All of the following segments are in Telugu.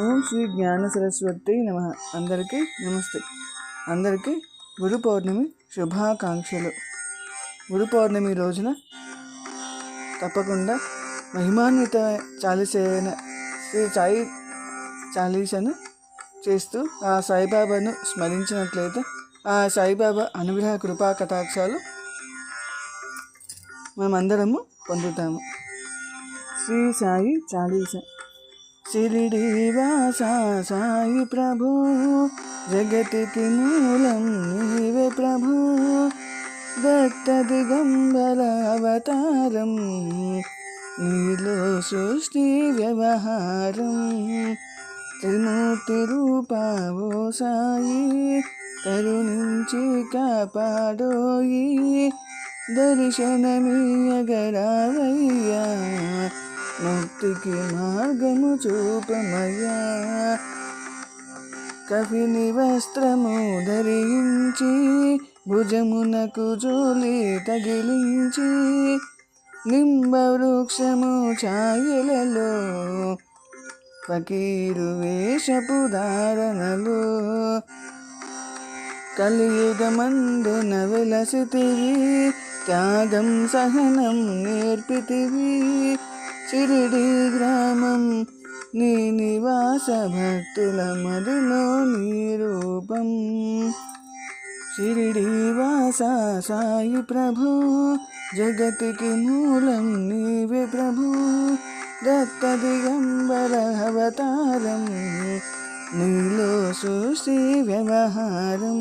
ఓం శ్రీ జ్ఞాన సరస్వతి నమ. అందరికీ నమస్తే. అందరికీ గురు పౌర్ణమి శుభాకాంక్షలు. గురు పౌర్ణమి రోజున తప్పకుండా మహిమాన్విత చాలీసైన శ్రీ సాయి చాలీసను చేస్తూ ఆ సాయిబాబాను స్మరించినట్లయితే ఆ సాయిబాబా అనుగ్రహ కృపా కటాక్షాలు మనమందరము పొందుతాము. శ్రీ సాయి చాలీస. సిరిడి వాస సాయి ప్రభు జగతికి మూలం నీవే ప్రభు. దత్త దిగంబర అవతారం నీలో సృష్టి వ్యవహారం. త్రిమూర్తి రూపావో సాయి కరుణించి కాపాడోయి. దర్శనమీయగరావయ్యా ముక్తికి మార్గము చూపమయ్యా. కవిని వస్త్రము ధరించి భుజమునకు జోలి తగిలించి నింబ వృక్షము ఛాయలలో ఫకీరు వేషపు ధారణలో కలియుగమందున వెలసితివి త్యాగం సహనం నేర్పితివి. షిరిడి గ్రామం నీ నివాస భక్తుల మదిలో నీ రూపం షిరిడి వాస సాయి ప్రభు జగతికి మూలం నీవే ప్రభు. దత్త దిగంబర అవతారం నీలో సృష్టి వ్యవహారం.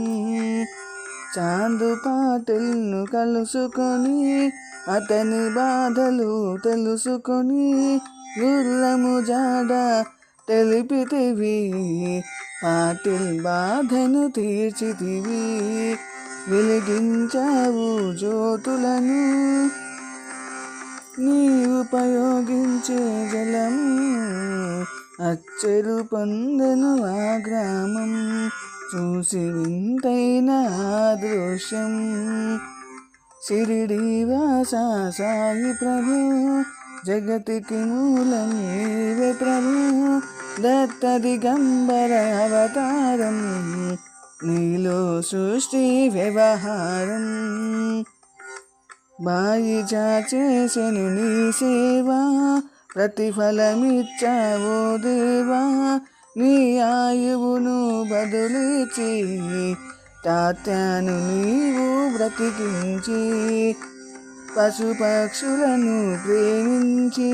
చాందు పాటలను కలుసుకొని అతని బాధలు తెలుసుకొని గుర్రము జాడ తెలిపితివి. పాటిల్ బాధను తీర్చితివి. వెలిగించావు జ్యోతులను. నీ ఉపయోగించే జలం అచ్చరు పొందను ఆ గ్రామం. చూసి వింతైన దృశ్యం. షిరిడి వాసా సాయి ప్రభు జగతికి మూలం నీవే ప్రభు దత్త దిగంబర అవతారం నీలో సృష్టి వ్యవహారం. బాయి చేసెను నీ సేవా ప్రతిఫలమిచ్చావో దేవా నీ ఆయువును బదులిచి తాతను నీవు బ్రతికించి పశుపక్షులను ప్రేమించి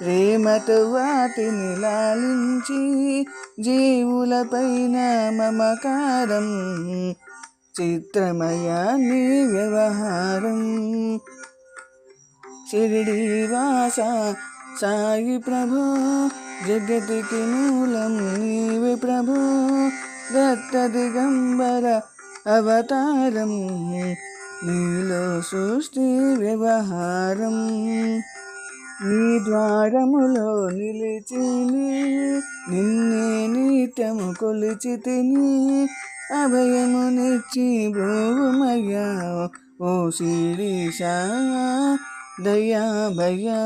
ప్రేమతో వాటిని లాలించి జీవులపైన మమకారం చిత్రమయ నీ వ్యవహారం. షిరిడి వాస సాయి ప్రభు జగతికి మూలం నీవే ప్రభు దత్త దిగంబర అవతారం నీలో సృష్టి వ్యవహారం. నీ ద్వారములో నిలిచి నిన్నే నిత్యము కొలిచి తిని అభయమునిచ్చి భ్రోమయ్యా ఓ శిరీష దయా భయా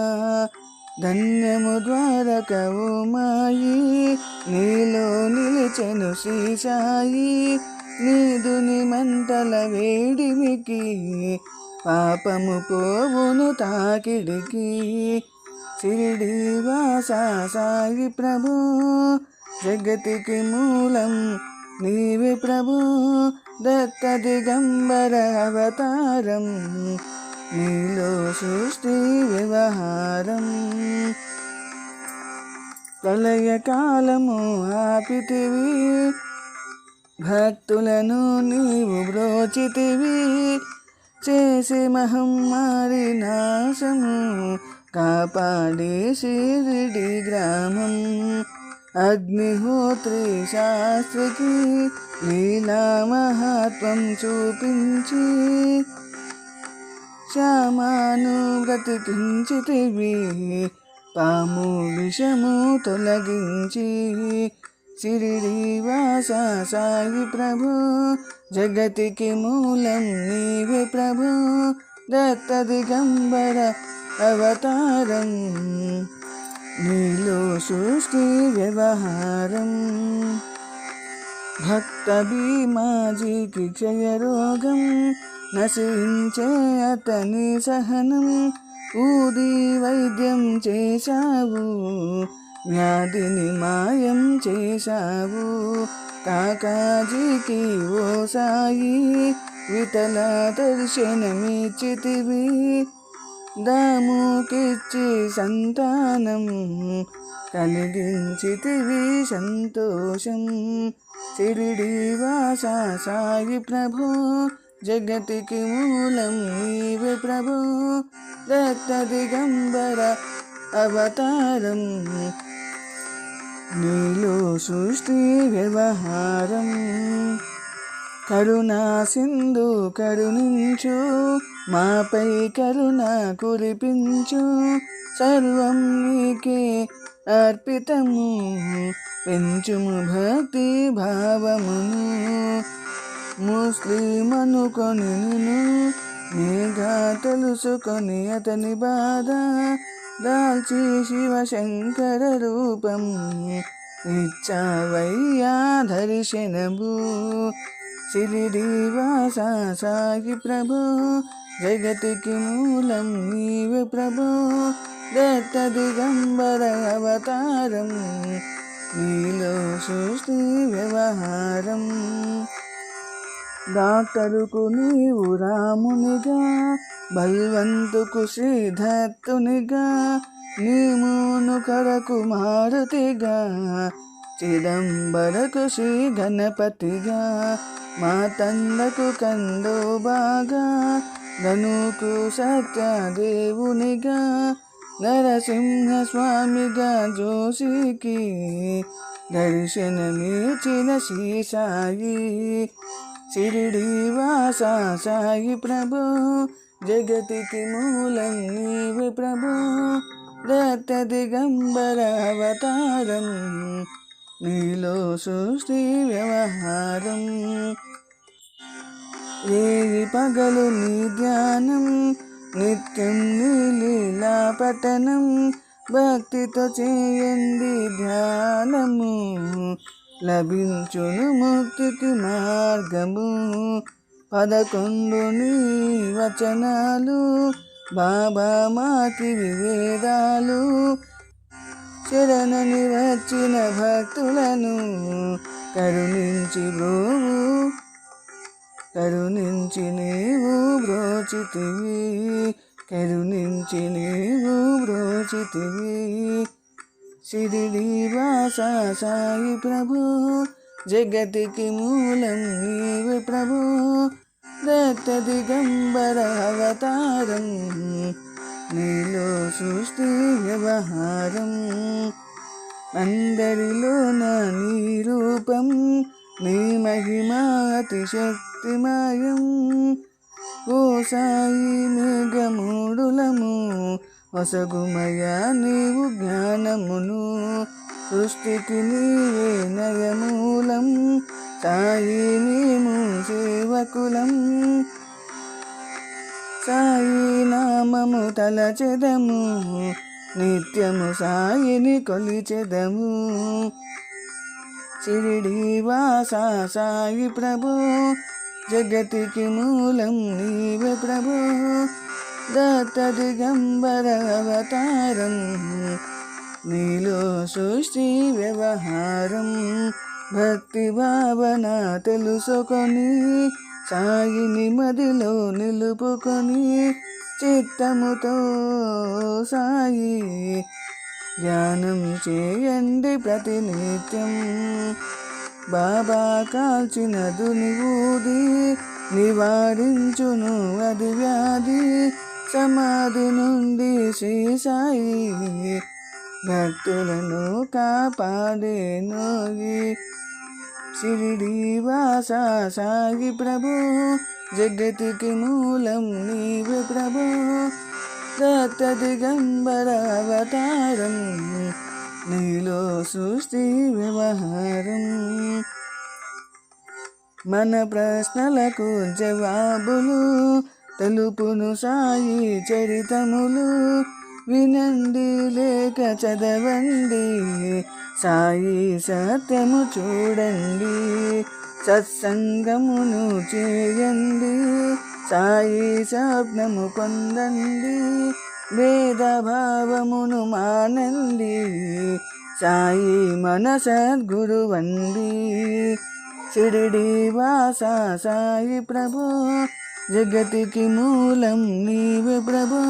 ధన్యము ద్వారకవు మాయి నీలో నిలిచెను శ్రీసాయి నీదుని మంటల వేడిమికి పాపము పోవును తాకిడికి. షిరిడి వాసా సాయి ప్రభు జగతికి మూలం నీవి ప్రభు దత్త దిగంబర అవతారం. నీలో సృష్టి వ్యవహారం. ప్రళయకాలము ఆపితివి. భక్తులను నీవు బ్రోచితివి. చేసి మహమ్మారి నాశము కాపాడే షిరిడి గ్రామం. అగ్నిహోత్రి శాస్త్రికి లీలా మహాత్వం చూపించి శ్యామాను బ్రతికించితివి. పాము విషము తొలగించి సిరివాస సాయి ప్రభు. జగతికి మూలం నీవే ప్రభు. దత్త దిగంబర అవతారం నీలో సృష్టి వ్యవహారం. భక్త భీమాజీకి క్షయరోగం నశించే అతని సహనం ఊది వైద్యం చేశావు వ్యాధిని మాయం చేశావు. కాకాజీకి ఓ సాయి వితల దర్శనమిచ్చితివి దాముకిచ్చి సంతానం కలిగించితివి సంతోషం. సిరిడి వాస సాయి ప్రభు జగతికి మూలం నీవే ప్రభు. రక్త దిగంబర అవతారం. నీలో సృష్టి వ్యవహారం. కరుణా సింధు కరుణించు. మాపై కరుణ కురిపించు. సర్వం నీకే అర్పితము. పెంచుము భక్తి భావమును. ముస్లిం అనుకొని నేను నీగా తెలుసుకొని అతని బాధ దాల్చి శివశంకర రూపం ఇచ్చావయ్యా దర్శనము. సిరిడి సాగి ప్రభు జగతికి మూలం నీవే ప్రభు. దత్త దిగంబర అవతారం నీలో సృష్టి వ్యవహారం. డాక్టరుకు నీవు రామునిగా బల్వంతుకు శ్రీధత్తునిగా నీమును కరకు మారుతిగా చిదంబరకు శ్రీ గణపతిగా మా తండకు కందో బాగా ధనుకు సత్యదేవునిగా నరసింహస్వామిగా జోషికి దర్శనమిచిన శ్రీ సాయి. షిరిడి వాస సాయి ప్రభు జగతికి మూలం నీవి ప్రభు. దత్త దిగంబర అవతారం నీలో సృష్టి వ్యవహారం. ఏది పగలు నీ ధ్యానం నిత్యం నీ లీలా పఠనం భక్తితో చేయండి ధ్యానము. లభించును ముక్తికి మార్గము. పదకొండు నీ వచనాలు బాబా మాకి వివేదాలు. శరణని వచ్చిన భక్తులను కరుణించి బ్రోవు కరుణించి నీవు బ్రోచితివి. కరుణించి నీవు బ్రోచితివి. సిరిడి సాయి ప్రభు జగతికి మూలం నీవే ప్రభు. దత్త దిగంబర అవతారం నీలో సృష్టి వ్యవహారం. అందరిలోన నీ రూపం నీ మహిమా అతి ఓ సాయి మేఘమూడులము వసగుమయ్యా నీవు జ్ఞానమును సృష్టికి నీవే నయమూలం సాయి మేము సేవకులం. సాయి నామము తలచెదము నిత్యము సాయిని కొలిచెదము. షిరిడి వాసా సాయి ప్రభు జగతికి మూలం నీవే ప్రభు. దత్త నీలో సృష్టి వ్యవహారం భక్తి భావన తెలుసుకొని సాయిని మదిలో నిలుపుకొని చిత్తముతో సాయి ధ్యానం చేయండి ప్రతినిత్యం. బాబా కాల్చిన దునివూది నివారించును అది వ్యాధి సమాధి నుండి శ్రీ సాయి భక్తులను కాపాడేనోయి షిరిడి వాస సాగి ప్రభు. జగతికి మూలం నీవే ప్రభు. దత్త దిగంబర అవతారం నీలో సృష్టి వ్యవహారం. మన ప్రశ్నలకు జవాబులు తలుపును సాయి చరితములు వినండి లేక చదవండి. సాయి సత్యము చూడండి సత్సంగమును చేయండి. సాయి స్వప్నము పొందండి వేదభావమును మానండి. సాయి మన సద్గురువండి షిరిడి వాస సాయి ప్రభు జగతికి మూలం నీవే ప్రభు.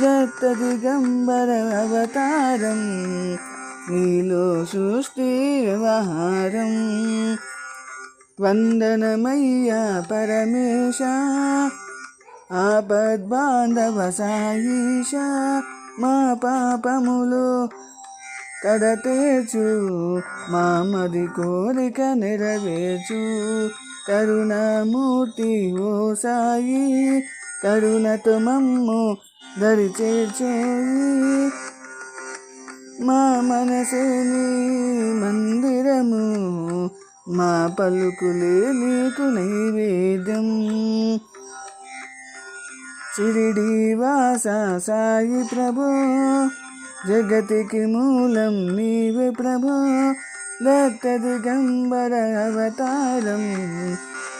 దత్త దిగంబర అవతారం నీలో సృష్టి వ్యవహారం. వందనమయ్యా పరమేశ ఆపద్బాంధవ సాయిష మా పాపములు కడతేర్చు మామది కోరిక నెరవేర్చు. కరుణామూర్తి ఓ సాయి కరుణతో మమ్ము దరి చేర్చేయి మా మనసుని మందిరము మా పలుకులే నీకు నైవేద్యం. చిరిడి వాస సాయి ప్రభు జగతికి మూలం నీవే ప్రభు. దత్త దిగంబర అవతారం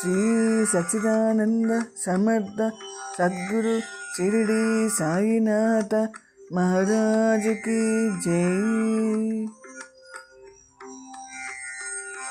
శ్రీ సచిదానంద సమర్థ సద్గురు షిరిడి సాయినాథ మహారాజుకి జై.